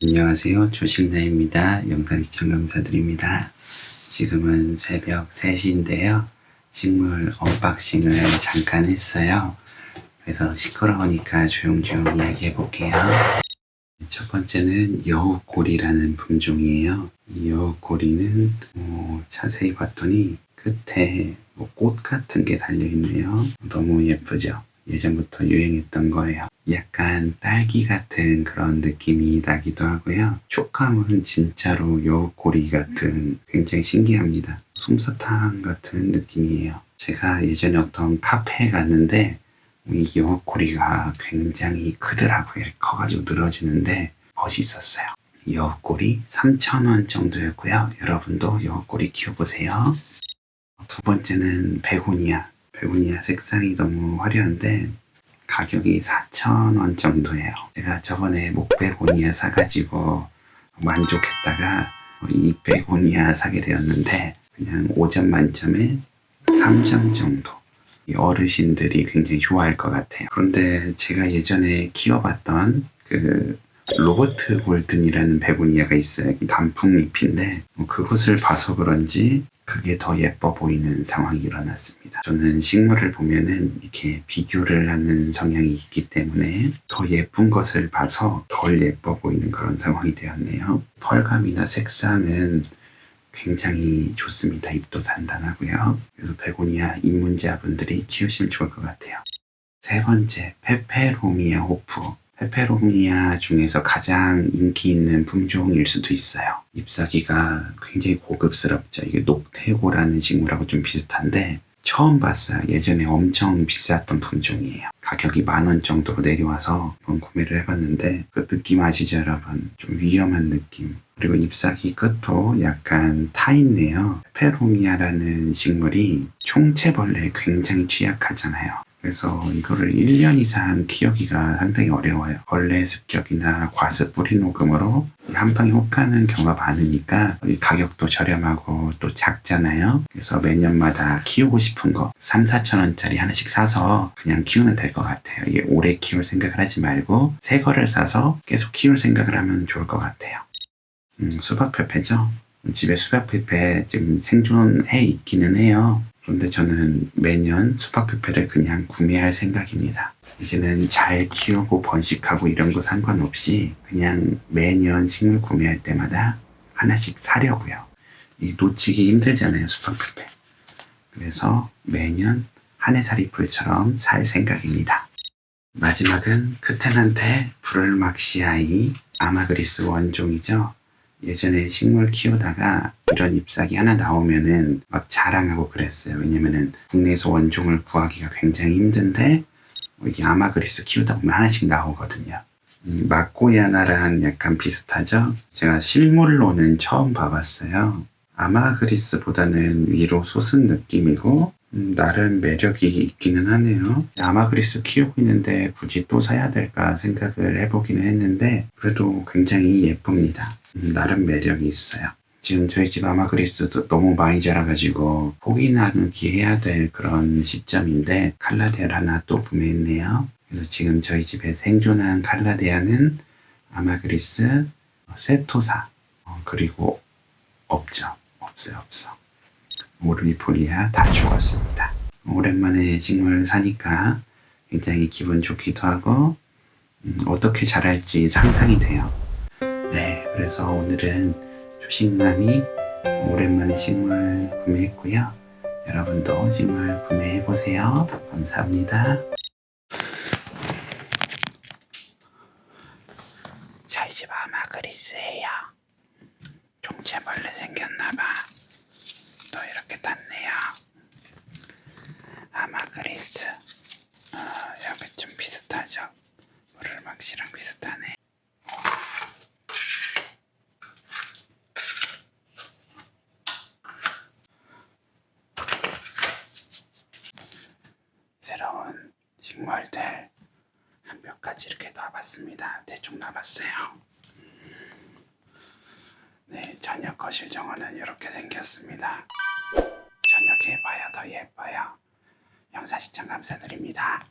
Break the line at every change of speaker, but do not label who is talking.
안녕하세요. 조식나입니다. 영상 시청 감사드립니다. 지금은 새벽 3시인데요. 식물 언박싱을 잠깐 했어요. 그래서 시끄러우니까 조용조용 이야기해 볼게요. 첫 번째는 여우꼬리라는 품종이에요. 이 여우꼬리는 어, 자세히 봤더니 끝에 뭐 꽃 같은 게 달려있네요. 너무 예쁘죠? 예전부터 유행했던 거예요. 약간 딸기 같은 그런 느낌이 나기도 하고요. 촉감은 진짜로 여우꼬리 같은 굉장히 신기합니다. 솜사탕 같은 느낌이에요. 제가 예전에 어떤 카페에 갔는데 이 여우꼬리가 굉장히 크더라고요. 이렇게 커가지고 늘어지는데 멋있었어요. 여우꼬리 3,000원 정도였고요. 여러분도 여우꼬리 키워보세요. 두 번째는 베고니아. 베고니아 색상이 너무 화려한데 가격이 4,000원 정도예요. 제가 저번에 목베고니아 사가지고 만족했다가 이 베고니아 사게 되었는데 그냥 5점 만점에 3점 정도. 이 어르신들이 굉장히 좋아할 것 같아요. 그런데 제가 예전에 키워봤던 그 로버트 골든이라는 베고니아가 있어요. 단풍잎인데 뭐 그것을 봐서 그런지 그게 더 예뻐 보이는 상황이 일어났습니다. 저는 식물을 보면은 이렇게 비교를 하는 성향이 있기 때문에 더 예쁜 것을 봐서 덜 예뻐 보이는 그런 상황이 되었네요. 펄감이나 색상은 굉장히 좋습니다. 잎도 단단하고요. 그래서 베고니아 입문자분들이 키우시면 좋을 것 같아요. 세 번째, 페페로미아 호프. 페페로미아 중에서 가장 인기 있는 품종일 수도 있어요. 잎사귀가 굉장히 고급스럽죠. 이게 녹태고라는 식물하고 좀 비슷한데 처음 봤어요. 예전에 엄청 비쌌던 품종이에요. 가격이 만 원 정도로 내려와서 한번 구매를 해봤는데 그 느낌 아시죠 여러분? 좀 위험한 느낌. 그리고 잎사귀 끝도 약간 타 있네요. 페페로미아라는 식물이 총체벌레에 굉장히 취약하잖아요. 그래서 이거를 1년 이상 키우기가 상당히 어려워요. 벌레 습격이나 과습 뿌리 녹음으로 한 방에 혹하는 경우가 많으니까 이 가격도 저렴하고 또 작잖아요. 그래서 매년마다 키우고 싶은 거 3, 4천 원짜리 하나씩 사서 그냥 키우면 될 것 같아요. 이게 오래 키울 생각을 하지 말고 새 거를 사서 계속 키울 생각을 하면 좋을 것 같아요. 음, 수박 페페죠. 집에 수박 페페 지금 생존해 있기는 해요. 그런데 저는 매년 수박페페를 그냥 구매할 생각입니다. 이제는 잘 키우고 번식하고 이런 거 상관없이 그냥 매년 식물 구매할 때마다 하나씩 사려고요. 이 놓치기 힘들잖아요, 수박페페. 그래서 매년 한 해살이 풀처럼 살 생각입니다. 마지막은 크텐한테 브를막시아이 아마그리스 원종이죠. 예전에 식물 키우다가 이런 잎사귀 하나 나오면은 막 자랑하고 그랬어요. 왜냐면은 국내에서 원종을 구하기가 굉장히 힘든데 이게 아마그리스 키우다 보면 하나씩 나오거든요. 음, 마코야나랑 약간 비슷하죠? 제가 실물로는 처음 봐봤어요. 아마그리스보다는 위로 솟은 느낌이고 음, 나름 매력이 있기는 하네요. 아마그리스 키우고 있는데 굳이 또 사야 될까 생각을 해보기는 했는데 그래도 굉장히 예쁩니다. 음, 나름 매력이 있어요. 지금 저희 집 아마그리스도 너무 많이 자라가지고 포기 나누기 해야 될 그런 시점인데 칼라데아를 하나 또 구매했네요. 그래서 지금 저희 집에 생존한 칼라데아는 아마그리스, 어, 세토사 어, 그리고 없죠. 없어요 없어. 오르비포리아 다 죽었습니다. 오랜만에 식물 사니까 굉장히 기분 좋기도 하고 음, 어떻게 자랄지 상상이 돼요. 네, 그래서 오늘은 조식남이 오랜만에 식물 구매했고요. 여러분도 식물 구매해 보세요. 감사합니다. 저희 집 아마그리스예요. 종채벌레 생겼나봐. 또 이렇게 탔네요. 아마그리스. 어, 여기 좀 비슷하죠? 물을막시랑 비슷하네. 새로운 식물들 한 몇 가지 이렇게 놔봤습니다. 대충 놔봤어요. 네, 저녁 거실 정원은 이렇게 생겼습니다. 저녁에 봐야 더 예뻐요. 영상 시청 감사드립니다.